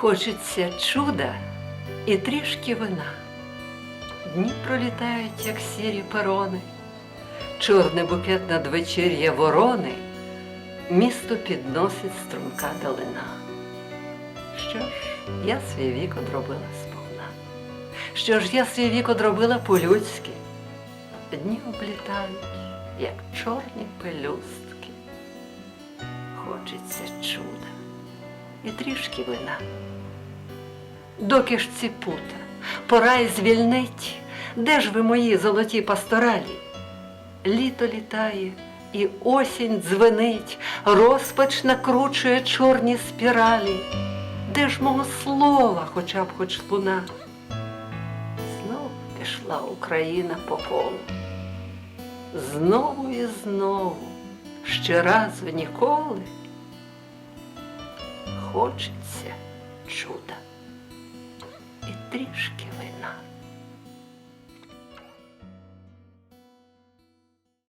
Хочеться чуда і трішки вина. Дні пролітають, як сірі перони, чорний букет надвечір'я ворони, місто підносить струмка долина. Що ж, я свій вік одробила сповна. Що ж, я свій вік одробила по-людськи. Дні облітають, як чорні пелюстки. Хочеться чуда і трішки вина. Доки ж ці пута, пора й звільнить, де ж ви мої золоті пасторалі? Літо літає, і осінь дзвенить, розпач накручує чорні спіралі. Де ж мого слова, хоча б хоч луна? Знов пішла Україна по колу. Знову і знову, ще разу ніколи. Хочеться чуда і трішки вина.